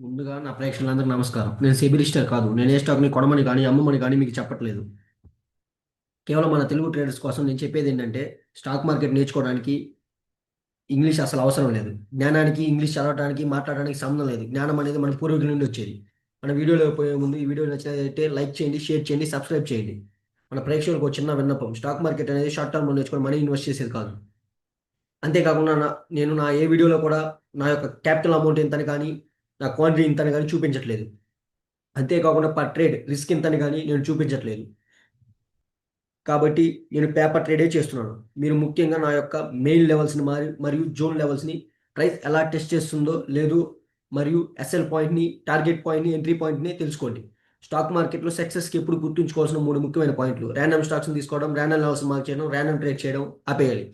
ముందుగా నా ప్రేక్షకులందరికీ నమస్కారం. నేను సెబిలిస్టర్ కాదు. నేను ఏ స్టాక్ని కొనమని కానీ అమ్మమని కానీ మీకు చెప్పట్లేదు. కేవలం మన తెలుగు ట్రేడర్స్ కోసం నేను చెప్పేది ఏంటంటే స్టాక్ మార్కెట్ నేర్చుకోవడానికి ఇంగ్లీష్ అసలు అవసరం లేదు. జ్ఞానానికి ఇంగ్లీష్ చదవడానికి మాట్లాడడానికి సంబంధం లేదు. జ్ఞానం అనేది మన పూర్వీకుల నుండి వచ్చేది. మన వీడియోలో పోయే ముందు ఈ వీడియో నచ్చినట్లయితే లైక్ చేయండి షేర్ చేయండి సబ్స్క్రైబ్ చేయండి. మన ప్రేక్షకులకు ఒక చిన్న విన్నపం. స్టాక్ మార్కెట్ అనేది షార్ట్ టర్మ్లో నేర్చుకొని మనీ ఇన్వెస్ట్ చేసేది కాదు. అంతేకాకుండా నా నేను నా ఏ వీడియోలో కూడా నా యొక్క క్యాపిటల్ అమౌంట్ ఎంతని కానీ నా క్వాంటిటీ ఇంతని కానీ చూపించట్లేదు. అంతేకాకుండా పర్ ట్రేడ్ రిస్క్ ఇంతని కానీ నేను చూపించట్లేదు. కాబట్టి నేను పేపర్ ట్రేడే చేస్తున్నాను. మీరు ముఖ్యంగా నా యొక్క మెయిన్ లెవెల్స్ని మరి మరియు జోన్ లెవెల్స్ని ప్రైస్ ఎలా టెస్ట్ చేస్తుందో లేదు మరియు ఎస్ఎల్ పాయింట్ని టార్గెట్ పాయింట్ని ఎంట్రీ పాయింట్ని తెలుసుకోండి. స్టాక్ మార్కెట్లో సక్సెస్కి ఎప్పుడు గుర్తుంచుకోవాల్సిన మూడు ముఖ్యమైన పాయింట్లు ర్యాండమ్ స్టాక్స్ని తీసుకోవడం ర్యాండమ్ లెవెల్స్ మార్క్ చేయడం ర్యాండమ్ ట్రేడ్ చేయడం ఆపేయాలి.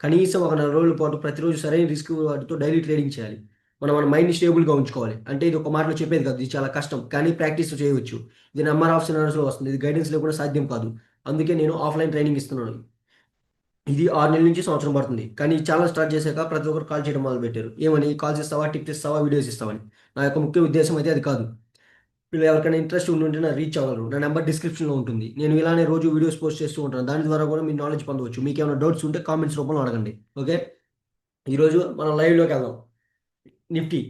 కనీసం ఒక నెల రోజుల పాటు ప్రతిరోజు సరైన రిస్క్ వాటితో డైలీ ట్రేడింగ్ చేయాలి. మనం మన మైండ్ స్టేబుల్గా ఉంచుకోవాలి. అంటే ఇది ఒక మాటలో చెప్పేది కాదు ఇది చాలా కష్టం. కానీ ప్రాక్టీస్ చేయవచ్చు. ఇది నెంబర్ ఆఫ్ సినారీస్లో వస్తుంది. ఇది గైడెన్స్లో కూడా సాధ్యం కాదు. అందుకే నేను ఆఫ్లైన్ ట్రైనింగ్ ఇస్తున్నాను. ఇది ఆరు నెలల నుంచి సంవత్సరం పడుతుంది. కానీ చాలా స్టార్ట్ చేశాక ప్రతి ఒక్కరు కాల్ చేయడం మొదలు పెట్టారు ఏమని? కాల్స్ ఇస్తావా? టిప్స్ ఇస్తావా? వీడియోస్ ఇస్తావని. నా యొక్క ముఖ్య ఉద్దేశం అయితే అది కాదు. వీళ్ళు ఎవరికైనా ఇంట్రెస్ట్ ఉంటే నా రీచ్ అవ్వగలరు నా నెంబర్ డిస్క్రిప్షన్లో ఉంటుంది. నేను ఇలానే రోజు వీడియోస్ పోస్ట్ చేస్తూ ఉంటాను. దాని ద్వారా కూడా మీరు నాలెడ్జ్ పొందవచ్చు. మీకు ఏమైనా డౌట్స్ ఉంటే కామెంట్స్ రూపంలో అడగండి. ఓకే ఈరోజు మనం లైవ్లోకి వెళ్దాం. నిఫ్టీ.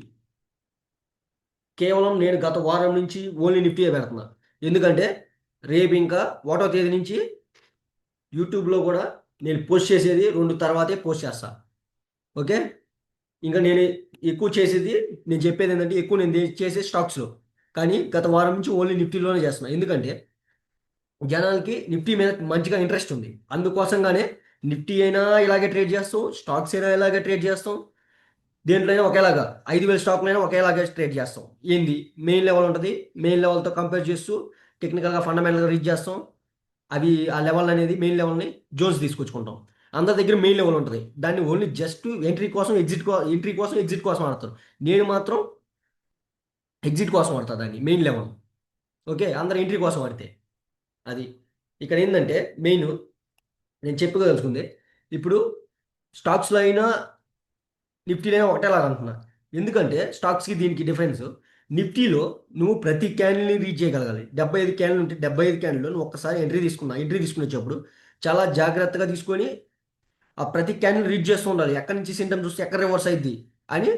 కేవలం నేను గత వారం నుంచి ఓన్లీ నిఫ్టీయే పెడుతున్నా. ఎందుకంటే రేపు ఇంకా ఒకటో తేదీ నుంచి యూట్యూబ్లో కూడా నేను పోస్ట్ చేసేది రెండు తర్వాతే పోస్ట్ చేస్తా. ఓకే? ఇంకా నేను ఎక్కువ చేసేది నేను చెప్పేది ఏంటంటే ఎక్కువ నేను చేసే స్టాక్స్లో కానీ గత వారం నుంచి ఓన్లీ నిఫ్టీలోనే చేస్తున్నా. ఎందుకంటే జనాలకి నిఫ్టీ మీద మంచిగా ఇంట్రెస్ట్ ఉంది. అందుకోసంగానే నిఫ్టీ అయినా ఇలాగే ట్రేడ్ చేస్తాం స్టాక్స్ అయినా ఇలాగే ట్రేడ్ చేస్తాం. దేంట్లో అయినా ఒకేలాగా ఐదు వేల స్టాక్లైనా ఒకేలాగా ట్రేడ్ చేస్తాం. ఏంది? మెయిన్ లెవెల్ ఉంటుంది. మెయిన్ లెవెల్తో కంపేర్ చేస్తూ టెక్నికల్గా ఫండమెంటల్గా రీచ్ చేస్తాం. అవి ఆ లెవెల్ అనేది మెయిన్ లెవెల్ని జోన్స్ తీసుకొచ్చుకుంటాం. అందరి దగ్గర మెయిన్ లెవెల్ ఉంటుంది. దాన్ని ఓన్లీ జస్ట్ ఎంట్రీ కోసం ఎగ్జిట్ ఎంట్రీ కోసం ఎగ్జిట్ కోసం ఆడతారు నేను మాత్రం ఎగ్జిట్ కోసం ఆడతా దాన్ని మెయిన్ లెవెల్. ఓకే? అందరు ఎంట్రీ కోసం ఆడితే అది. ఇక్కడ ఏంటంటే మెయిన్ నేను చెప్పుకోదలుచుకుంది. ఇప్పుడు స్టాక్స్లో అయినా నిఫ్టీలో ఒకటే ఒకటేలాగా అంటున్నా ఎందుకంటే స్టాక్స్కి దీనికి డిఫరెన్స్. నిఫ్టీలో నువ్వు ప్రతి క్యాండిల్ని రీచ్ చేయగలగాలి. డెబ్బై ఐదు క్యాన్లు ఉంటే డెబ్బై ఐదు క్యాండిల్లో నువ్వు ఒక్కసారి ఎంట్రీ తీసుకున్నా ఎంట్రీ తీసుకుని వచ్చేప్పుడు చాలా జాగ్రత్తగా తీసుకొని ఆ ప్రతి క్యాండిల్ రీచ్ చేస్తూ ఉండాలి. ఎక్కడి నుంచి సింటమ్స్ చూస్తే ఎక్కడ రివర్స్ అయింది అని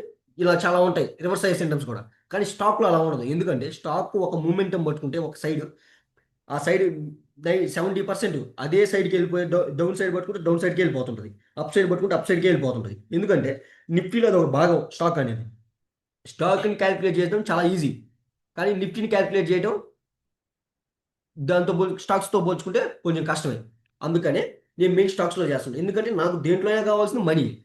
ఇలా చాలా ఉంటాయి. రివర్స్ అయ్యే సింటమ్స్ కూడా. కానీ స్టాక్లో అలా ఉండదు. ఎందుకంటే స్టాక్ ఒక మూమెంటం పట్టుకుంటే ఒక సైడ్ ఆ సైడ్ సెవెంటీ పర్సెంట్ అదే సైడ్కి వెళ్ళిపోయి డౌన్ సైడ్ పట్టుకుంటే డౌన్ సైడ్కి వెళ్ళిపోతుంటుంది. అప్ సైడ్ పట్టుకుంటే అప్ సైడ్కి వెళ్ళిపోతుంటుంది. ఎందుకంటే నిఫ్టీలో అది ఒక భాగం స్టాక్ అనేది. స్టాక్ని క్యాలిక్యులేట్ చేయడం చాలా ఈజీ. కానీ నిఫ్టీని క్యాలిక్యులేట్ చేయడం దాంతో పోల్ స్టాక్స్తో పోల్చుకుంటే కొంచెం కష్టమే. అందుకనే నేను మెయిన్ స్టాక్స్లో చేస్తాను ఎందుకంటే నాకు దేంట్లో అయినా కావాల్సిన మనీ.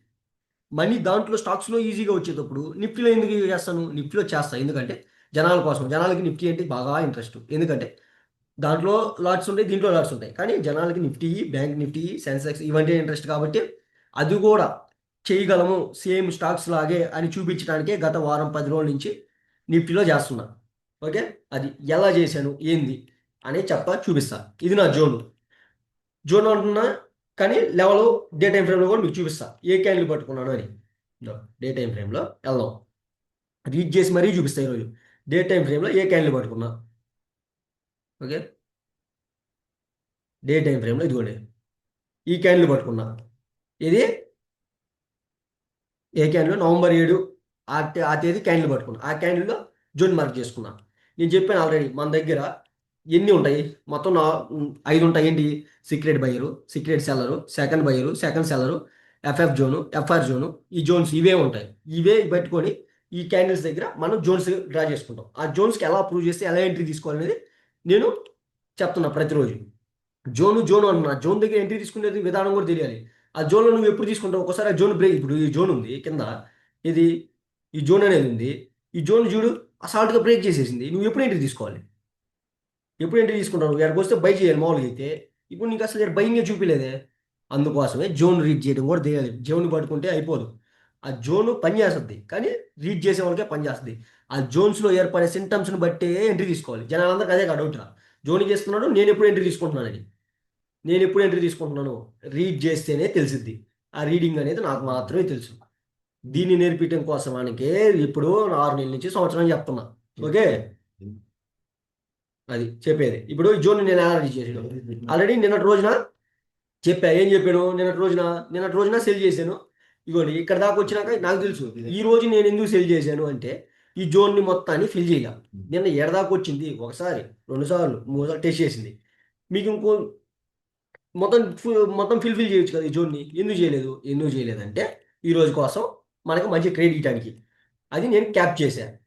మనీ దాంట్లో స్టాక్స్లో ఈజీగా వచ్చేటప్పుడు నిఫ్టీలో ఎందుకు చేస్తాను? నిఫ్టీలో చేస్తాను ఎందుకంటే జనాల కోసం. జనాలకి నిఫ్టీ అంటే బాగా ఇంట్రెస్ట్. ఎందుకంటే దాంట్లో లాట్స్ ఉంటాయి దీంట్లో లాట్స్ ఉంటాయి. కానీ జనాలకి నిఫ్టీ బ్యాంక్ నిఫ్టీ సెన్సెక్స్ ఇవంటే ఇంట్రెస్ట్ కాబట్టి అది కూడా చేయగలము సేమ్ స్టాక్స్ లాగే అని చూపించడానికే గత వారం పది రోజుల నుంచి నిఫ్టీలో చేస్తున్నా. ఓకే? అది ఎలా చేశాను ఏంది అని చెప్ప చూపిస్తా. ఇది నా జోన్. జోన్ అంటున్నా కానీ లెవెల్ డే టైం ఫ్రేమ్లో కూడా మీకు చూపిస్తా. ఏ క్యాండిల్ పట్టుకున్నాను అని. డే టైం ఫ్రేమ్లో వెళ్దాం. రీడ్ చేసి మరీ చూపిస్తా ఈరోజు. డే టైం ఫ్రేమ్లో ఏ క్యాండిల్ పట్టుకున్నా. ఓకే? డే టైం ఫ్రేమ్లో ఇదిగోండి. ఈ క్యాండిల్ పట్టుకున్నా. ఇది ఏ క్యాన్లో నవంబర్ ఏడు ఆ ఆ తేదీ క్యాండిల్ పట్టుకున్నా. ఆ క్యాండిల్లో జోన్ మార్క్ చేసుకున్నా. నేను చెప్పాను ఆల్రెడీ మన దగ్గర ఎన్ని ఉంటాయి? మొత్తం నా ఐదు ఉంటాయి ఏంటి? Secret buyer secret seller second buyer second seller FF zone FR zone ఈ జోన్స్ ఇవే ఉంటాయి. ఇవే పెట్టుకొని ఈ క్యాండిల్స్ దగ్గర మనం జోన్స్ డ్రా చేసుకుంటాం. ఆ జోన్స్కి ఎలా అప్రూవ్ చేస్తే ఎలా ఎంట్రీ తీసుకోవాలనేది నేను చెప్తున్నా ప్రతిరోజు. జోను జోను అన్న జోన్ దగ్గర ఎంట్రీ తీసుకునేది విధానం కూడా తెలియాలి. ఆ జోన్లో నువ్వు ఎప్పుడు తీసుకుంటావు? ఒకసారి ఆ జోన్ బ్రేక్ ఇప్పుడు ఈ జోన్ ఉంది కింద ఇది ఈ జోన్ అనేది ఉంది. ఈ జోన్ చూడు అసాల్ట్గా బ్రేక్ చేసేసింది. నువ్వు ఎప్పుడు ఎంట్రీ తీసుకోవాలి? ఎప్పుడు ఎంట్రీ తీసుకుంటావు? నువ్వు ఎక్కడికి వస్తే బై చేయాలి మామూలుగా అయితే. ఇప్పుడు నీకు అసలు ఇక్కడ చూపిలేదే. అందుకోసమే జోన్ రీడ్ చేయడం కూడా తెలియాలి. జోన్ పట్టుకుంటే అయిపోదు. ఆ జోన్ పనిచేస్తుంది కానీ రీడ్ చేసే వాళ్ళకే పనిచేస్తుంది ఆ జోన్స్లో ఏర్పడే సింటమ్స్ని బట్టే ఎంట్రీ తీసుకోవాలి. జనాలందరికీ అదే డౌట్ రా. జోన్ చేస్తున్నాడు నేను ఎప్పుడు ఎంట్రీ తీసుకుంటున్నానని. నేను ఎప్పుడు ఎంట్రీ తీసుకుంటున్నాను? రీడ్ చేస్తేనే తెలిసిద్ది. ఆ రీడింగ్ అనేది నాకు మాత్రమే తెలుసు. దీన్ని నేర్పించడం కోసమానికి ఇప్పుడు ఆరు నెలల నుంచి సంవత్సరం చెప్తున్నా. ఓకే? అది చెప్పేది. ఇప్పుడు జోన్ నేను ఎలా రెడీ చేసాను ఆల్రెడీ నిన్నటి రోజున చెప్పా. ఏం చెప్పాను? నిన్నటి రోజున? నిన్నటి రోజున సెల్ చేశాను. ఇగోండి ఇక్కడ దాకా వచ్చినాక నాకు తెలుసు. ఈ రోజు నేను ఎందుకు సెల్ చేశాను అంటే ఈ జోన్ని మొత్తాన్ని ఫిల్ చేయాలి. నిన్న ఎడదాకా వచ్చింది? ఒకసారి రెండు సార్లు మూడు సార్లు టెస్ట్ చేసింది. మీకు ఇంకో మొత్తం మొత్తం ఫిల్ఫిల్ చేయొచ్చు కదా ఈ జోన్ని. ఎందుకు చేయలేదు? ఎందుకు చేయలేదంటే ఈ రోజు కోసం మనకు మంచి క్రెడిట్ ఇవ్వడానికి. అది నేను క్యాప్ చేశాను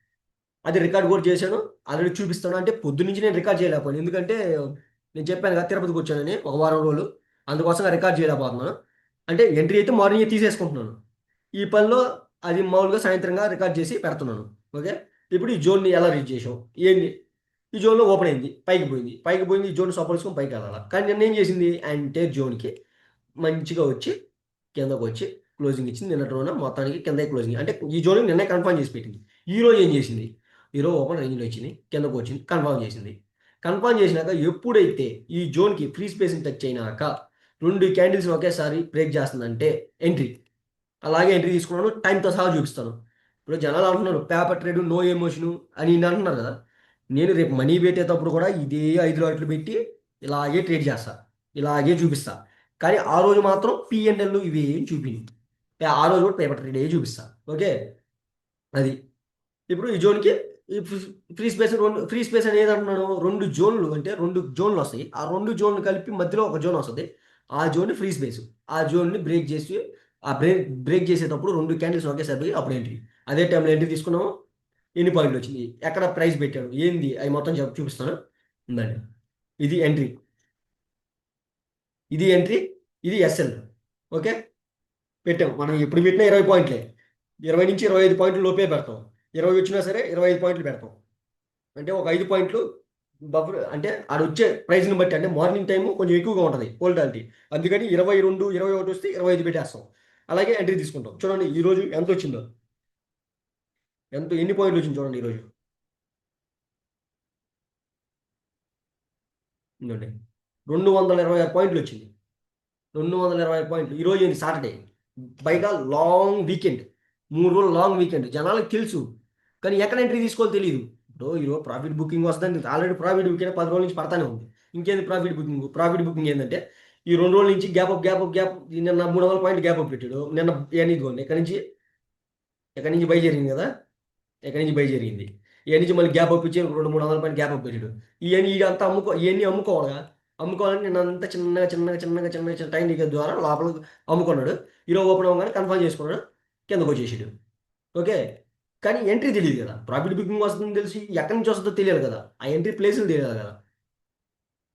అది రికార్డ్ కూడా చేశాను. ఆల్రెడీ చూపిస్తాను. అంటే పొద్దు నుంచి నేను రికార్డ్ చేయలేకపోయాను. ఎందుకంటే నేను చెప్పాను కదా తిరుపతికి వచ్చానని ఒక వారం రోజులు. అందుకోసం రికార్డ్ చేయలేకపోతున్నాను. అంటే ఎంట్రీ అయితే మార్నింగ్ తీసేసుకుంటున్నాను. ఈ పనిలో అది మామూలుగా సాయంత్రంగా రికార్డ్ చేసి పెడుతున్నాను. ఓకే? ఇప్పుడు ఈ జోన్ని ఎలా రీచ్ చేసాం ఏంది? ఈ జోన్లో ఓపెన్ అయింది పైకి పోయింది. పైకి పోయింది ఈ జోన్ సపోల్సుకొని పైకి వెళ్ళాలి? కానీ నిన్న ఏం చేసింది అంటే జోన్కి మంచిగా వచ్చి కిందకు వచ్చి క్లోజింగ్ ఇచ్చింది. నిన్నటి రోజున మొత్తానికి కింద క్లోజింగ్ అంటే ఈ జోన్ నిన్నే కన్ఫర్మ్ చేసి పెట్టింది. ఈ రోజు ఏం చేసింది? ఈ రోజు ఓపెన్ రేంజ్లో వచ్చింది కిందకు వచ్చింది కన్ఫర్మ్ చేసింది. కన్ఫర్మ్ చేసినాక ఎప్పుడైతే ఈ జోన్కి ఫ్రీ స్పేస్ని టచ్ అయినాక రెండు క్యాండిల్స్ ఒకేసారి బ్రేక్ చేస్తుందంటే ఎంట్రీ అలాగే ఎంట్రీ తీసుకున్నాను టైంతో సహా చూపిస్తాను. ఇప్పుడు జనాలు అంటున్నారు పేపర్ ట్రేడ్ నో ఎమోషను అని అంటున్నారు కదా. నేను రేపు మనీ పెట్టేటప్పుడు కూడా ఇదే ఐదు లాట్లు పెట్టి ఇలాగే ట్రేడ్ చేస్తా ఇలాగే చూపిస్తా. కానీ ఆ రోజు మాత్రం పిఎన్ఎల్ ఇవి ఏం చూపింది ఆ రోజు కూడా పేపర్ ట్రేడ్ ఏ చూపిస్తా. ఓకే? అది. ఇప్పుడు ఈ జోన్కి ఈ ఫ్రీ స్పేస్ రెండు ఫ్రీ స్పేస్ అనేది అంటున్నాను రెండు జోన్లు అంటే రెండు జోన్లు వస్తాయి. ఆ రెండు జోన్లు కలిపి మధ్యలో ఒక జోన్ వస్తుంది. ఆ జోన్ ఫ్రీ స్పేస్. ఆ జోన్ని బ్రేక్ చేసి ఆ బ్రేక్ బ్రేక్ చేసేటప్పుడు రెండు క్యాండిల్స్ ఒకేసారి పోయి అప్పుడు ఎంట్రీ. అదే టైంలో ఎంట్రీ తీసుకున్నాము. ఎన్ని పాయింట్లు వచ్చింది ఎక్కడ ప్రైస్ పెట్టాడు? ఏంది? అవి మొత్తం చెప్ చూపిస్తాను? ఉందండి. ఇది ఎంట్రీ. ఇది ఎంట్రీ ఇది ఎస్ఎల్ ఓకే? పెట్టాం. మనం ఎప్పుడు పెట్టినా ఇరవై పాయింట్లే. ఇరవై నుంచి ఇరవై ఐదు పాయింట్లు లోపే పెడతాం. ఇరవై వచ్చినా సరే ఇరవై ఐదు పాయింట్లు పెడతాం. అంటే ఒక ఐదు పాయింట్లు బఫర్ అంటే ఆడ వచ్చే ప్రైస్ని బట్టి అంటే మార్నింగ్ టైము కొంచెం ఎక్కువగా ఉంటుంది పోల్టాలిటీ అందుకని ఇరవై రెండు ఇరవై ఒకటి వస్తే ఇరవై ఐదు పెట్టేస్తాం. అలాగే ఎంట్రీ తీసుకుంటాం. చూడండి ఈరోజు ఎంత వచ్చిందో. ఎంత ఎన్ని పాయింట్లు వచ్చింది చూడండి ఈరోజు? ఇంకోండి రెండు వందల ఇరవై ఆరు పాయింట్లు వచ్చింది. రెండు వందల ఇరవై ఆరు పాయింట్లు. ఈరోజు ఏంటి సాటర్డే. బయట లాంగ్ వీకెండ్. మూడు రోజులు లాంగ్ వీకెండ్. జనాలకు తెలుసు. కానీ ఎక్కడ ఎంట్రీ తీసుకోవాలి తెలియదు ఇప్పుడు ఈరోజు ప్రాఫిట్ బుకింగ్ వస్తుంది ఆల్రెడీ ప్రాఫిట్ బుకింగ్ పది రోజుల నుంచి పడతానే ఉంది. ఇంకేంది ప్రాఫిట్ బుకింగ్? ప్రాఫిట్ బుకింగ్ ఏంటంటే ఈ రెండు రోజుల నుంచి gap up gap up gap నిన్న మూడు వందల పాయింట్ గ్యాప్ అప్ పెట్టాడు. నిన్న ఇదిగోండి ఎక్కడి నుంచి ఎక్కడి నుంచి బై జరిగింది కదా? ఎక్కడి నుంచి బై జరిగింది? ఇవన్నీ నుంచి మళ్ళీ గ్యాప్ అప్ ఇచ్చి రెండు మూడు వందల పైన గ్యాప్ అప్ పెట్టాడు ఇవన్నీ ఇదంతా అమ్ముకో ఇవన్నీ అమ్ముకోవాలిగా? అమ్ముకోవాలని నేను అంతా చిన్నగా చిన్నగా చిన్నగా చిన్నగా చిన్న టైం టికెట్ ద్వారా లోపల అమ్ముకున్నాడు. ఈరోజు ఓపెన్ అవ్వగానే కన్ఫర్మ్ చేసుకున్నాడు. కిందకు వచ్చేసాడు. ఓకే? కానీ ఎంట్రీ తెలియదు కదా? ప్రాఫిట్ బుకింగ్ వస్తుందని తెలిసి ఎక్కడి నుంచి వస్తుందో తెలియదు కదా? ఆ ఎంట్రీ ప్లేసులు తెలియదు కదా?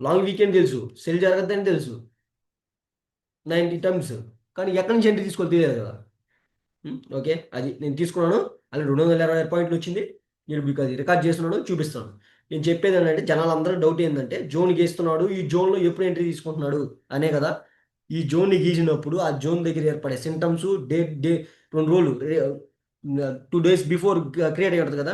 లాంగ్ వీకెండ్ తెలుసు. సెల్ జరగద్దని తెలుసు. నైంటీ టర్మ్స్ కానీ ఎక్కడి నుంచి ఎంట్రీ తీసుకోవాలి తెలియదు కదా? ఓకే. అది నేను తీసుకున్నాను. అలా రెండు వందల ఇరవై ఆరు పాయింట్లు వచ్చింది. నేను మీకు అది రికార్డ్ చేస్తున్నాను చూపిస్తాను. నేను చెప్పేది ఏంటంటే జనాలు అందరూ డౌట్ ఏంటంటే జోన్ గీస్తున్నాడు ఈ జోన్లో ఎప్పుడు ఎంట్రీ తీసుకుంటున్నాడు అనే కదా. ఈ జోన్ని గీసినప్పుడు ఆ జోన్ దగ్గర ఏర్పడే సింటమ్స్ డే డే రెండు రోజులు టూ డేస్ బిఫోర్ క్రియేట్ అయ్యి ఉంటుంది కదా.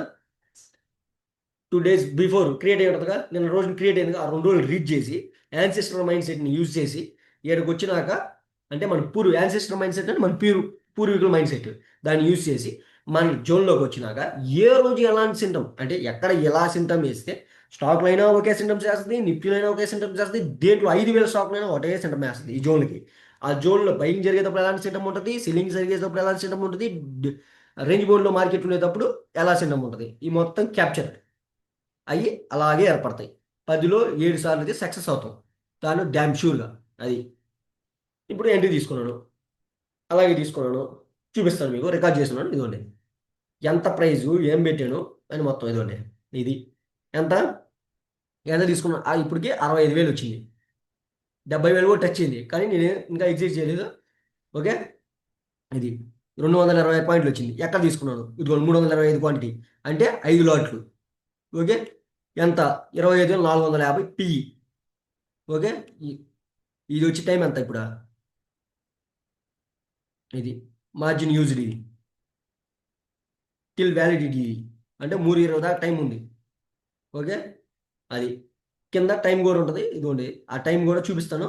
టూ డేస్ బిఫోర్ క్రియేట్ అయ్యి ఉంటుంది కదా. నిన్న రోజు క్రియేట్ అయింది ఆ రెండు రోజులు రీడ్ చేసి యాన్సిస్టర్ మైండ్ సెట్ని యూజ్ చేసి ఇక్కడికి వచ్చినాక అంటే మన పూరు యాన్సిస్టర్ మైండ్ సెట్ అంటే మన పీరు. పూర్వీకుల మైండ్ సెట్ దాన్ని యూజ్ చేసి మన జోన్లోకి వచ్చినాక ఏ రోజు ఎలాంటి సింటమ్ అంటే ఎక్కడ ఎలా సింటమ్ వేస్తే స్టాక్లో అయినా ఒకే సింటమ్స్ వేస్తుంది నిఫ్టీలో అయినా ఒకే సింటమ్స్ వేస్తుంది దేంట్లో ఐదు వేల స్టాక్లో అయినా ఒకటే సింటమ్ వేస్తుంది ఈ జోన్కి ఆ జోన్లో బయింగ్ జరిగేటప్పుడు ఎలాంటి సింటమ్ ఉంటుంది సెల్లింగ్ జరిగేటప్పుడు ఎలాంటి సింటమ్ ఉంటుంది రేంజ్ బోర్డ్లో మార్కెట్ ఉండేటప్పుడు ఎలా సింటమ్ ఉంటుంది ఈ మొత్తం క్యాప్చర్ అవి అలాగే ఏర్పడతాయి. పదిలో ఏడు సార్లు అయితే సక్సెస్ అవుతాం. దాని డ్యామ్ షూర్గా అది. ఇప్పుడు ఎంట్రీ తీసుకున్నాను. అలాగే తీసుకున్నాను. చూపిస్తాను మీకు రికార్డ్ చేస్తున్నాను. ఇదిగోండి. ఎంత ప్రైజు ఏం పెట్టాను అని మొత్తం ఇదిగోండి. ఇది ఎంత? ఎంత తీసుకున్నా ఆ, ఇప్పటికి అరవై ఐదు వేలు వచ్చింది. డెబ్బై వేలు కూడా టచ్ అయింది. కానీ నేను ఇంకా ఎగ్జిట్ చేయలేదు. ఓకే? ఇది రెండు వందల ఇరవై పాయింట్లు వచ్చింది. ఎక్కడ తీసుకున్నాను? ఇదిగోండి మూడు వందల ఇరవై ఐదు క్వాంటిటీ. అంటే ఐదు లాట్లు. ఓకే? ఎంత? ఇరవై ఐదు వేల నాలుగు వందల యాభై పిఈ ఓకే? ఇది వచ్చే టైం ఎంత ఇప్పుడు? ఇది మార్జిన్ యూజ్డ్ ఇది. టిల్ వ్యాలిడిటీ అంటే మూడు ఇరవై దాకా టైం ఉంది. ఓకే అది. కింద టైం కూడా ఉంటుంది. ఇదిగోండి. ఆ టైం కూడా చూపిస్తాను.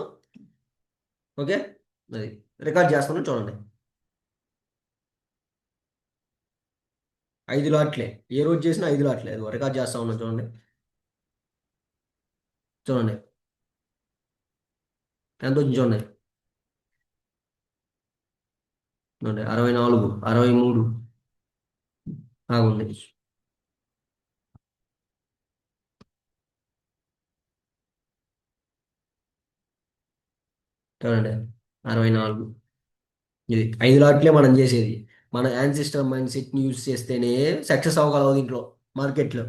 ఓకే అది. రికార్డ్ చేస్తాను. చూడండి. ఐదు లాట్లే. ఏ రోజు చేసినా ఐదు లాట్లే. అది రికార్డ్ చేస్తా ఉన్నాను చూడండి. చూడండి. ఎంత వచ్చింది చూడండి చూడండి అరవై నాలుగు అరవై మూడు. బాగుంది చూడండి అరవై నాలుగు. ఇది ఐదు లాట్లే మనం చేసేది. మన యాన్సిస్టర్ మైండ్ సెట్ని యూజ్ చేస్తేనే సక్సెస్ అవ్వగలవు దీంట్లో మార్కెట్లో.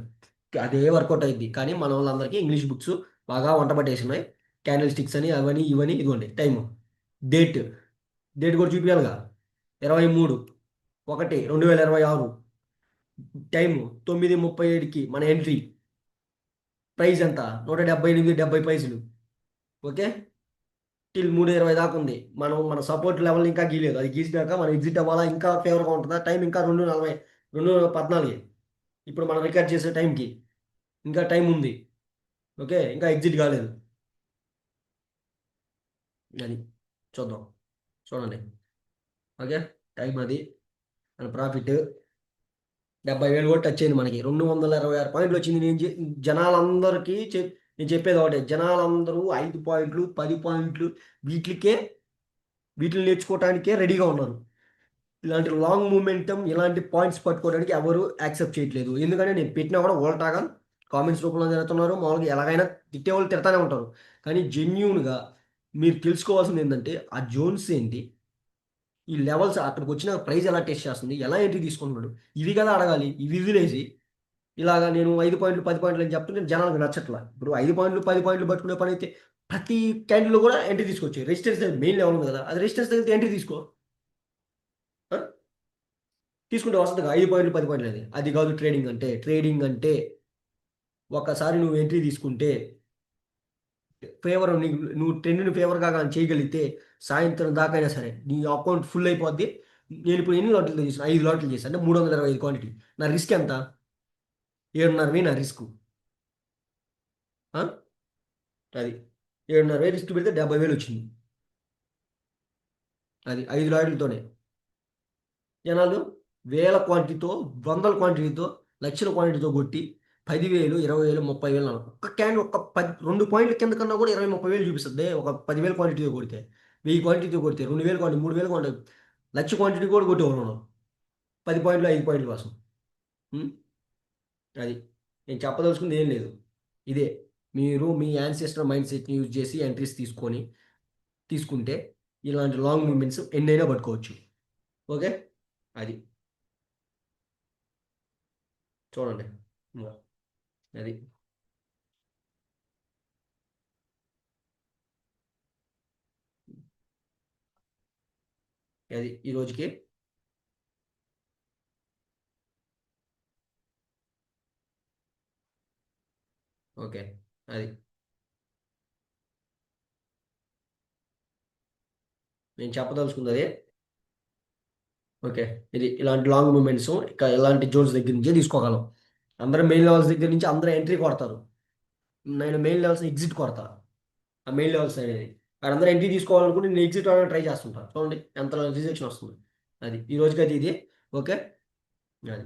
అదే వర్కౌట్ అయింది కానీ మన వాళ్ళందరికీ ఇంగ్లీష్ బుక్స్ బాగా వంట పట్టేసినాయి. క్యాండిల్ స్టిక్స్ అని అవని ఇవని ఇదిగోండి టైము డేట్ డేట్ కూడా చూపించాలిగా ఇరవై మూడు ఒకటి రెండు వేల ఇరవై ఆరు. టైం తొమ్మిది ముప్పై ఏడుకి మన ఎంట్రీ. ప్రైస్ ఎంత? నూట డెబ్బై ఎనిమిది డెబ్బై పైసలు ఓకే? టిల్ మూడు ఇరవై దాకా ఉంది. మనం మన సపోర్ట్ లెవెల్ ఇంకా గీలేదు అది గీసినాక మనం ఎగ్జిట్ అవ్వాలా? ఇంకా ఫేవర్గా ఉంటుందా? టైం ఇంకా రెండు నలభై రెండు పద్నాలుగు. ఇప్పుడు మనం రికార్డ్ చేసే టైంకి ఇంకా టైం ఉంది. ఓకే? ఇంకా ఎగ్జిట్ కాలేదు. అది చూద్దాం. చూడండి. ఓకే? టైం అది. మన ప్రాఫిట్ డెబ్బై వేలు కూడా టచ్ అయింది మనకి. రెండు వందల ఇరవై ఆరు పాయింట్లు వచ్చింది. నేను జనాలందరికీ చెప్ నేను చెప్పేది ఒకటే. జనాలందరూ ఐదు పాయింట్లు పది పాయింట్లు వీటికే వీటిని నేర్చుకోవటానికే రెడీగా ఉన్నారు. ఇలాంటి లాంగ్ మూమెంటం ఇలాంటి పాయింట్స్ పట్టుకోవడానికి ఎవరు యాక్సెప్ట్ చేయట్లేదు. ఎందుకంటే నేను పెట్టినా కూడా ఓల్టాగా కామెంట్స్ రూపంలో జరుగుతున్నారు మామూలుగా ఎలాగైనా తిట్టే వాళ్ళు తిడతానే ఉంటారు. కానీ జెన్యున్గా మీరు తెలుసుకోవాల్సింది ఏంటంటే ఆ జోన్స్ ఏంటి? ఈ లెవెల్స్ అక్కడికి వచ్చిన ప్రైజ్ ఎలా టెస్ట్ చేస్తుంది ఎలా ఎంట్రీ తీసుకుంటున్నాడు ఇవి కదా అడగాలి ఇవి వదిలేసి ఇలాగా నేను ఐదు పాయింట్లు పది పాయింట్లు అని చెప్తుంటే జనాలకు నచ్చట్లా. ఇప్పుడు ఐదు పాయింట్లు పది పాయింట్లు పట్టుకునే పని అయితే ప్రతి క్యాండిల్లో కూడా ఎంట్రీ తీసుకొచ్చాయి. రెసిస్టెన్స్ మెయిన్ లెవెల్ ఉంది కదా అది రెసిస్టెన్స్ తగిలితే ఎంట్రీ తీసుకో. తీసుకుంటే వస్తుంది ఐదు పాయింట్లు పది పాయింట్లు అది అది కాదు ట్రేడింగ్ అంటే. ట్రేడింగ్ అంటే ఒకసారి నువ్వు ఎంట్రీ తీసుకుంటే ఫేవర్ నీకు నువ్వు ట్రెండ్ని ఫేవర్గా కానీ చేయగలిగితే సాయంత్రం దాకైనా సరే నీ అకౌంట్ ఫుల్ అయిపోద్ది. నేను ఇప్పుడు ఎన్ని లాట్లు చేసాను? ఐదు లాట్లు చేశాను. అంటే మూడు వందల ఇరవై ఐదు క్వాంటిటీ నా రిస్క్ ఎంత? ఏడున్నర వే నా రిస్క్ అది. ఏడున్నర వే రిస్క్ పెడితే డెబ్బై వేలు వచ్చింది. అది ఐదు లాట్లతోనే జనాలు వేల క్వాంటిటీతో వందల క్వాంటిటీతో లక్షల క్వాంటిటీతో కొట్టి పదివేలు ఇరవై వేలు ముప్పై వేలు అన్నారు ఒక్క క్యాన్ ఒక్క పది రెండు పాయింట్ల కింద కన్నా కూడా ఇరవై ముప్పై వేలు చూపిస్తుంది. ఒక పదివేల క్వాంటిటీతో కొడితే. వెయ్యి క్వాంటిటీతో కొడితే రెండు వేలు క్వాంటిటీ మూడు వేలు క్వాంటిటీ లక్ష క్వాంటిటీ కూడా కొట్టేవారు మనం. పది పాయింట్లు ఐదు పాయింట్ల కోసం. అది. నేను చెప్పదలుచుకుంది ఏం లేదు. ఇదే. మీరు మీ యాన్సెస్టర్ మైండ్ సెట్ని యూజ్ చేసి ఎంట్రీస్ తీసుకొని తీసుకుంటే ఇలాంటి లాంగ్ మూమెంట్స్ ఎన్నైనా పట్టుకోవచ్చు. ఓకే? అది. చూడండి. అది. అది ఈ రోజుకి ఓకే అది నేను చెప్పదలుచుకుంది అదే? ఓకే ఇది ఇలాంటి లాంగ్ మూమెంట్స్ ఇక ఇలాంటి జోన్స్ దగ్గర నుంచే తీసుకోగలం. అందరూ మెయిన్ లెవెల్స్ దగ్గర నుంచి అందరూ ఎంట్రీ కొడతారు. నేను మెయిన్ లెవెల్స్ ఎగ్జిట్ కొడతా. ఆ మెయిన్ లెవెల్స్ అనేది. వారందరూ అందరూ ఎంట్రీ తీసుకోవాలనుకుంటే నేను ఎగ్జిట్ అవ్వడానికి ట్రై చేస్తుంటారు చూడండి ఎంత రిజెక్షన్ వస్తుంది. అది ఈ రోజుకి అయితే ఇది. ఓకే అది.